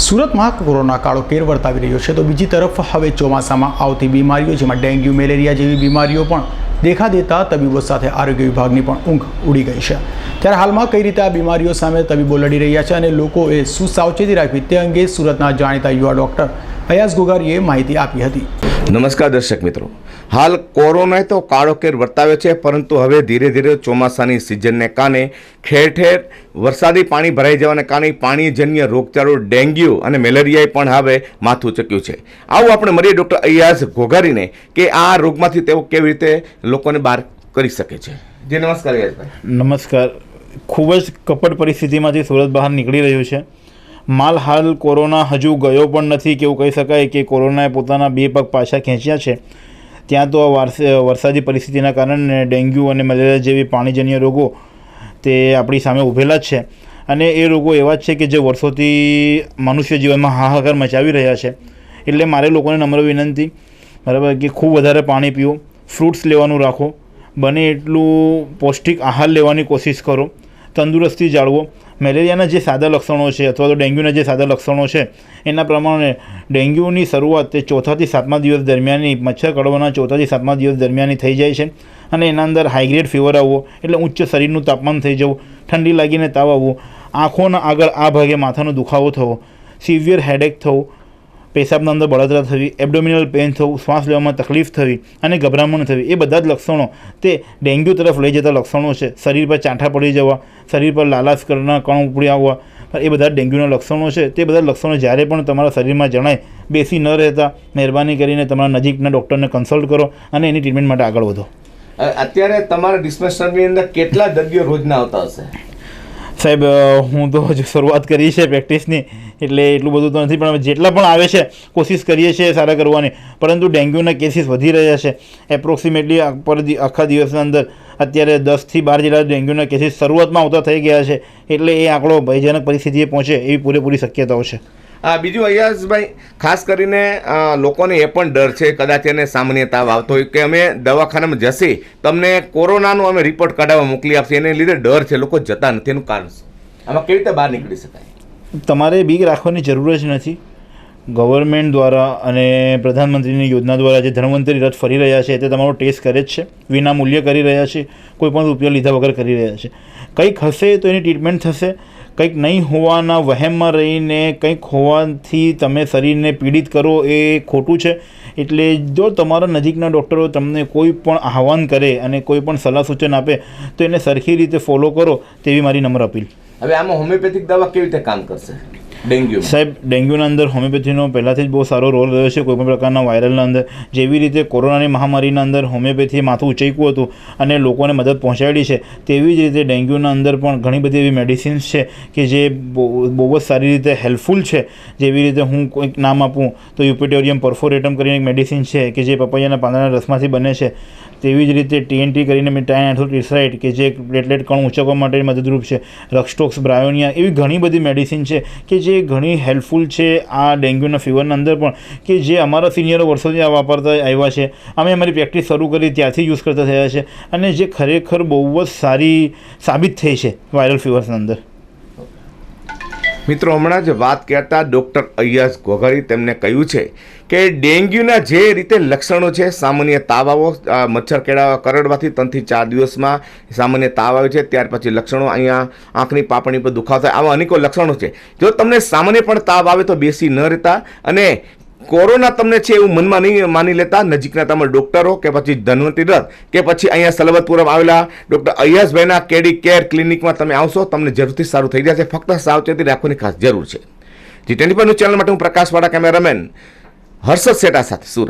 સુરતમાં કોરોના કાળો કેર વર્તાવી રહ્યો છે. તો બીજી તરફ હવે ચોમાસામાં આવતી બીમારીઓ, જેમાં ડેન્ગ્યુ, મેલેરિયા જેવી બીમારીઓ પણ દેખા દેતા તબીબો સાથે આરોગ્ય વિભાગની પણ ઊંઘ ઉડી ગઈ છે. ત્યારે હાલમાં કઈ રીતે આ બીમારીઓ સામે તબીબો લડી રહ્યા છે અને લોકોએ શું સાવચેતી રાખવી તે અંગે સુરતના જાણીતા યુવા ડૉક્ટર અયાસ ગોગારીએ માહિતી આપી હતી. નમસ્કાર દર્શક મિત્રો. હાલ કોરોનાએ તો કાળો કેર વર્તાવ્યો છે, પરંતુ હવે ધીરે ધીરે ચોમાસાની સિઝનને કારણે ઠેર ઠેર વરસાદી પાણી ભરાઈ જવાને કારણે પાણીજન્ય રોગચાળો, ડેન્ગ્યુ અને મેલેરિયાએ પણ હવે માથું ચક્યું છે. આવું આપણે મળીએ ડૉક્ટર અયાઝ ઘોઘારીને કે આ રોગમાંથી તેઓ કેવી રીતે લોકોને બહાર કરી શકે છે. જે, નમસ્કાર અયાઝભાઈ નમસ્કાર. ખૂબ જ કપટ પરિસ્થિતિમાંથી સુરત બહાર નીકળી રહ્યું છે. માલ હાલ કોરોના હજુ ગયો પણ નથી કે એવું કહી શકાય કે કોરોનાએ પોતાના બે પગ પાછા ખેંચ્યા છે. ત્યાં તો આ વરસાદી પરિસ્થિતિના કારણે ડેન્ગ્યુ અને મલેરિયા જેવી પાણીજન્ય રોગો તે આપણી સામે ઊભેલા જ છે. અને એ રોગો એવા જ છે કે જે વર્ષોથી મનુષ્ય જીવનમાં હાહાકાર મચાવી રહ્યા છે. એટલે મારે લોકોને નમ્ર વિનંતી, બરાબર, કે ખૂબ વધારે પાણી પીઓ, ફ્રૂટ્સ લેવાનું રાખો, બને એટલું પૌષ્ટિક આહાર લેવાની કોશિશ કરો, તંદુરસ્તી જાળવો મેલેરિયાના જે સાદા લક્ષણો છે અથવા તો ડેન્ગ્યુના જે સાદા લક્ષણો છે, એના પ્રમાણે ડેન્ગ્યુની શરૂઆત તે ચોથાથી સાતમા દિવસ દરમિયાનની, મચ્છર કડવાના ચોથાથી સાતમા દિવસ દરમિયાનની થઈ જાય છે અને એના અંદર હાઈગ્રેડ ફીવર આવવો એટલે ઉચ્ચ શરીરનું તાપમાન થઈ જવું, ઠંડી લાગીને તાવ આવવું, આંખોના આગળ આ ભાગે માથાનો દુખાવો થવો સિવિયર હેડેક થવું પેશાબના અંદર બળતરા થવી એબડોમિનલ પેન થવું, શ્વાસ લેવામાં તકલીફ થવી અને ગભરામણ થવી, એ બધા જ લક્ષણો તે ડેન્ગ્યુ તરફ લઈ જતા લક્ષણો છે. શરીર પર ચાંઠા પડી જવા, શરીર પર લાલાશ કરના કણ ઉપડી આવવા એ બધા ડેન્ગ્યુના લક્ષણો છે. તે બધા લક્ષણો જ્યારે પણ તમારા શરીરમાં જણાય, બેસી ન રહેતા, મહેરબાની કરીને તમારા નજીકના ડૉક્ટરને કન્સલ્ટ કરો અને એની ટ્રીટમેન્ટ માટે આગળ વધો. અત્યારે તમારા ડિસ્પેન્સરની અંદર કેટલા દર્દીઓ રોજના આવતા હશે? સાહેબ હું તો હજુ શરૂઆત કરી છે પ્રેક્ટિસની, એટલે એટલું બધું તો નથી, પણ જેટલા પણ આવે છે, કોશિશ કરીએ છીએ સારા કરવાની. પરંતુ ડેન્ગ્યુના કેસીસ વધી રહ્યા છે. એપ્રોક્સિમેટલી પર આખા દિવસના અંદર અત્યારે દસથી બાર જેટલા ડેન્ગ્યુના કેસીસ શરૂઆતમાં આવતા થઈ ગયા છે. એટલે એ આંકડો ભયજનક પરિસ્થિતિએ પહોંચે એવી પૂરેપૂરી શક્યતાઓ છે. બીજું અયાસભાઈ ખાસ કરીને લોકોને એ પણ ડર છે, કદાચ એને સામાન્ય તાવ આવતો હોય કે અમે દવાખાનામાં જશે, તમને કોરોનાનો અમે રિપોર્ટ કઢાવવા મોકલી આપશે. એને લીધે ડર છે, લોકો જતા નથી, એનું કારણ શું? આમાં કેવી રીતે બહાર નીકળી શકાય? તમારે બીક રાખવાની જરૂર જ નથી. ગવર્મેન્ટ દ્વારા અને પ્રધાનમંત્રીની યોજના દ્વારા જે ધન્વંતરી રથ ફરી રહ્યા છે તે તમારો ટેસ્ટ કરે જ છે. વિના મૂલ્ય કરી રહ્યા છે. કોઈ પણ રૂપિયા લીધા વગર કરી રહ્યા છે. કંઈક હશે તો એની ટ્રીટમેન્ટ થશે. કંઈક નહીં હોવાના વહેમમાં રહીને કંઈક હોવાથી તમે શરીરને પીડિત કરો એ ખોટું છે. એટલે જો તમારા નજીકના ડૉક્ટરો તમને કોઈ પણ આહવાન કરે અને કોઈ પણ સલાહ સૂચન આપે, તો એને સરખી રીતે ફોલો કરો તેવી મારી નમ્ર અપીલ. હવે આમાં હોમિયોપેથિક દવા કેવી રીતે કામ કરશે? ડેન્ગ્યુ સાહેબ, ડેન્ગ્યુના અંદર હોમિયોપેથીનો પહેલાંથી જ બહુ સારો રોલ રહ્યો છે, કોઈપણ પ્રકારના વાયરલના અંદર. જેવી રીતે કોરોનાની મહામારીના અંદર હોમિયોપેથીએ માથું ઊંચક્યું હતું અને લોકોને મદદ પહોંચાડી છે, તેવી જ રીતે ડેન્ગ્યુના અંદર પણ ઘણી બધી એવી મેડિસિન્સ છે કે જે બહુ બહુ જ સારી રીતે હેલ્પફુલ છે. જેવી રીતે હું કોઈક નામ આપું, તો યુપિટોરિયમ પરફોરેટમ કરીને એક મેડિસિન છે કે જે પપૈયાના પાંદડાના રસમાંથી બને છે. તેવી જ રીતે ટીએનટી કરીને મેં ટાયનાથોટ્રિસરાઇડ કે જે પ્લેટલેટ કણ ઊંચકવા માટે મદદરૂપ છે. રક્સટોક્સ બ્રાયોનિયા એવી ઘણી બધી મેડિસિન છે કે જે ઘણી હેલ્પફુલ છે આ ડેન્ગ્યુના ફીવરના અંદર પણ, કે જે અમારા સિનિયરો વર્ષોથી આ વાપરતા આવ્યા છે. અમે અમારી પ્રેક્ટિસ શરૂ કરી ત્યાંથી યુઝ કરતા થયા છે. અને જે ખરેખર બહુ જ સારી સાબિત થઈ છે વાયરલ ફીવર્સના અંદર. મિત્રો, હમણાં જ વાત કરતા ડૉક્ટર અયાઝ ગોઘારી તેમને કહ્યું છે કે ડેન્ગ્યુના જે રીતે લક્ષણો છે, સામાન્ય તાવ આવો મચ્છર કેળા કરડવાથી ત્રણથી ચાર દિવસમાં સામાન્ય તાવ આવે છે, ત્યાર પછી લક્ષણો અહીંયા આંખની પાપણી પર દુખાવ થાય, આવા અનેકો લક્ષણો છે. જો તમને સામાન્ય પણ તાવ આવે તો બેસી ન રહેતા અને કોરોના તમને છે એવું મનમાં નહીં માની લેતા નજીકના તમારા ડૉક્ટરો કે પછી ધનવંતી રથ કે પછી અહીંયા સલબતપુરમ આવેલા ડૉક્ટર અયસભાઈના કેડી કેર ક્લિનિકમાં તમે આવશો, તમને જરૂરથી સારું થઈ જશે. ફક્ત સાવચેતી રાખવાની ખાસ જરૂર છે. જી ટ્વેન્ટી ન્યૂઝ ચેનલ માટે હું પ્રકાશવાળા કેમેરામેન હર્ષદ શેઠા સાથે. સુરત.